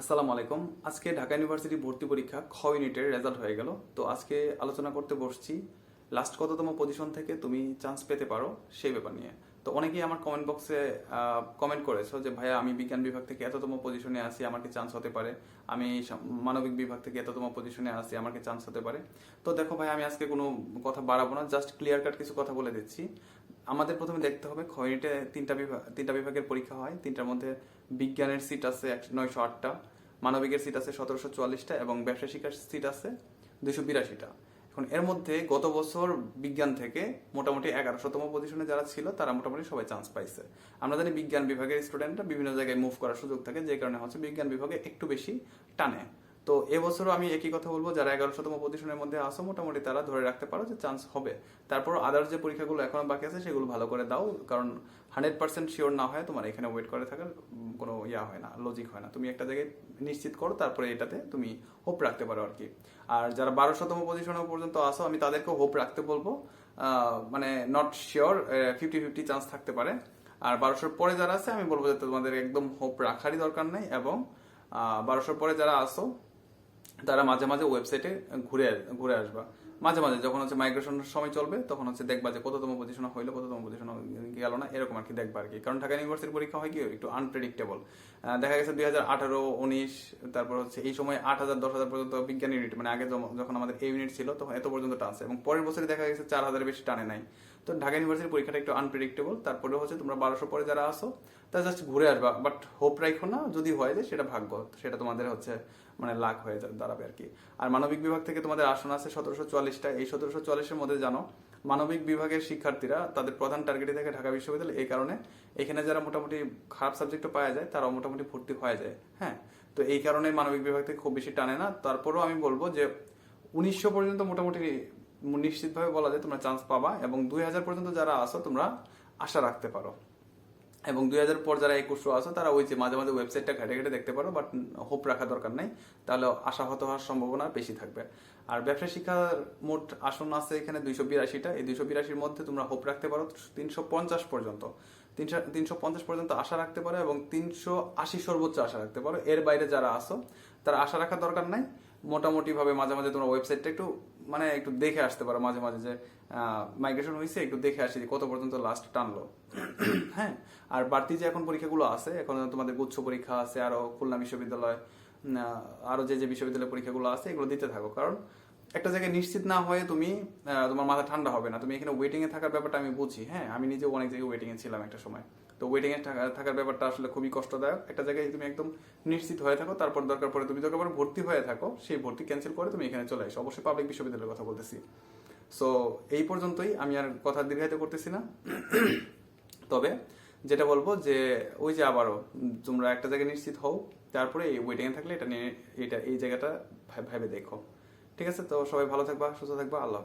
আসসালামু আলাইকুম। আজকে ঢাকা ইউনিভার্সিটি ভর্তি পরীক্ষা খ ইউনিটের রেজাল্ট হয়ে গেল। তো আজকে আলোচনা করতে বসছি। লাস্ট কততম পজিশন থেকে তুমি চান্স পেতে পারো সেই ব্যাপার নিয়ে। তো অনেকেই আমার কমেন্ট বক্সে কমেন্ট করেছ যে, ভাইয়া, আমি বিজ্ঞান বিভাগ থেকে এততম পজিশনে আছি, আমার কি চান্স হতে পারে? আমি মানবিক বিভাগ থেকে এততম পজিশনে আছি, আমার কি চান্স হতে পারে? তো দেখো ভাই, আমি আজকে কোনো কথা বাড়াবো না জাস্ট ক্লিয়ার কাট কিছু কথা বলে দিচ্ছি। আমাদের প্রথমে দেখতে হবে খ তিনটা বিভাগ তিনটা বিভাগের পরীক্ষা হয়। তিনটার মধ্যে বিজ্ঞানের সিট আছে নয়শো আটটা, মানবিকের সিট আছে সতেরোশো চুয়াল্লিশটা এবং ব্যবসা শিক্ষার সিট আছে দুইশো বিরাশিটা। এখন এর মধ্যে গত বছর বিজ্ঞান থেকে মোটামুটি এগারোশোতম পজিশনে যারা ছিল, তারা মোটামুটি সবাই চান্স পাইছে। আমরা জানি বিজ্ঞান বিভাগের স্টুডেন্টরা বিভিন্ন জায়গায় মুভ করার সুযোগ থাকে, যে কারণে হচ্ছে বিজ্ঞান বিভাগে একটু বেশি টানে। তো এবছরও আমি একই কথা বলব, যারা এগারোশতম পজিশনের মধ্যে আসো মোটামুটি তারা ধরে রাখতে পারো যে চান্স হবে। তারপর আদার্স যে পরীক্ষাগুলো এখনও বাকি আছে, সেগুলো ভালো করে দাও, কারণ হান্ড্রেড পার্সেন্ট শিওর না হয় তোমার এখানে ওয়েট করে থাকার কোনো ইয়া হয় না লজিক হয় না। তুমি একটা জায়গায় নিশ্চিত করো, তারপরে এটাতে তুমি হোপ রাখতে পারো আর কি। আর যারা বারোশোতম পজিশনে পর্যন্ত আসো আমি তাদেরকে হোপ রাখতে বলব। মানে not sure fifty fifty chance থাকতে পারে। আর বারোশোর পরে যারা আছে, আমি বলব যে তোমাদের একদম হোপ রাখারই দরকার নেই এবং বারোশোর পরে যারা আসো তারা মাঝে মাঝে ওয়েবসাইটে ঘুরে ঘুরে আসবা। মাঝে মাঝে যখন হচ্ছে মাইগ্রেশনের সময় চলবে, তখন হচ্ছে দেখবা যে কততম পজিশন হইল, কততম পজিশন গেল না, এরকম আর কি দেখবা আর কি কারণ ঢাকা ইউনিভার্সিটির পরীক্ষা হয় কি, একটু আনপ্রেডিক্টেবল দেখা গেছে দুই হাজার আঠারো, উনিশ, তারপর হচ্ছে এই সময় আট হাজার, দশ হাজার পর্যন্ত বিজ্ঞান ইউনিট মানে আগে যখন আমাদের এই ইউনিট ছিল, তখন এত পর্যন্ত টানছে। এবং পরের বছরে দেখা গেছে চার হাজারের বেশি টানে নাই। তো ঢাকা ইউনিভার্সিটির পরীক্ষাটা একটু আনপ্রেডিক্টেবল তারপরে হচ্ছে তোমরা বারোশো পরে যারা আসো তা জাস্ট ঘুরে আসবা। বাট হোপ রাখো না, যদি হয় যে সেটা ভাগ্য, সেটা তোমাদের হচ্ছে মানে লাখ হয়ে দাঁড়াবে আর কি আর মানবিক বিভাগ থেকে তোমাদের আসন আছে সতেরোশো চুয়াল্লিশটা এই সতেরোশো চুয়াল্লিশের মধ্যে জানো, মানবিক বিভাগের শিক্ষার্থীরা তাদের প্রধান টার্গেটে থাকে ঢাকা বিশ্ববিদ্যালয়। এই কারণে এখানে যারা মোটামুটি খারাপ সাবজেক্টও পাওয়া যায়, তারাও মোটামুটি ভর্তি হয়ে যায় হ্যাঁ? তো এই কারণে মানবিক বিভাগ থেকে খুব বেশি টানে না। তারপরেও আমি বলব যে উনিশশো পর্যন্ত মোটামুটি নিশ্চিতভাবে বলা যায় তোমরা চান্স পাবা এবং দুই হাজার পর্যন্ত যারা আসো তোমরা আশা রাখতে পারো। এবং দুই হাজার পর যারা একুশশো আসো তারা ওই যে মাঝে মাঝে ওয়েবসাইটটা ঘাটে ঘাটে দেখতে পারো বাট হোপ রাখা দরকার নেই। তাহলে আশাহত হওয়ার সম্ভাবনা বেশি থাকবে। আর ব্যবসা শিক্ষার মোট আসন আছে এখানে দুইশো বিরাশিটা। এই দুইশো বিরাশির মধ্যে তোমরা হোপ রাখতে পারো তিনশো পঞ্চাশ পর্যন্ত। তিনশো তিনশো পঞ্চাশ পর্যন্ত আশা রাখতে পারো এবং তিনশো আশি সর্বোচ্চ আশা রাখতে পারো। এর বাইরে যারা আসো তারা আশা রাখার দরকার নাই। মোটামুটি ভাবে মাঝে মাঝে তোমরা ওয়েবসাইটটা একটু মানে একটু দেখে আসতে পারো। মাঝে মাঝে যে মাইগ্রেশন হয়েছে একটু দেখে আসি কত পর্যন্ত লাস্ট টানলো। হ্যাঁ আর বাড়তি যে এখন পরীক্ষাগুলো আছে এখন তোমাদের গুচ্ছ পরীক্ষা আছে আরও খুলনা বিশ্ববিদ্যালয় আরও যে যে বিশ্ববিদ্যালয় পরীক্ষাগুলো আছে এগুলো দিতে থাকো। কারণ একটা জায়গায় নিশ্চিত না হয়ে তুমি তোমার মাথা ঠান্ডা হবে না। তুমি এখানে ওয়েটিং এ থাকার ব্যাপারটা আমি বুঝি। হ্যাঁ আমি নিজেও অনেক জায়গায় ওয়েটিং এ ছিলাম একটা সময়। তো ওয়েটিং এ থাকার ব্যাপারটা আসলে খুবই কষ্টদায়ক। একটা জায়গায় তুমি একদম নিশ্চিত হয়ে থাকো, তারপর দরকার পড়ে তুমি দরকার ভর্তি হয়ে থাকো, সেই ভর্তি ক্যান্সেল করে তুমি এখানে চলে আসো। অবশ্যই পাবলিক বিশ্ববিদ্যালয়ের কথা বলতেছি। সো এই পর্যন্তই আমি আর কথা দীর্ঘায়িত করতেছি না। তবে যেটা বলব যে, ওই যে আবারও তোমরা একটা জায়গায় নিশ্চিত হও, তারপরে এই ওয়েটিং এ থাকলে এটা নিয়ে, এটা, এই জায়গাটা ভেবে দেখো। ঠিক আছে? তো সবাই ভালো থাকবা, সুস্থ থাকবা, আল্লাহ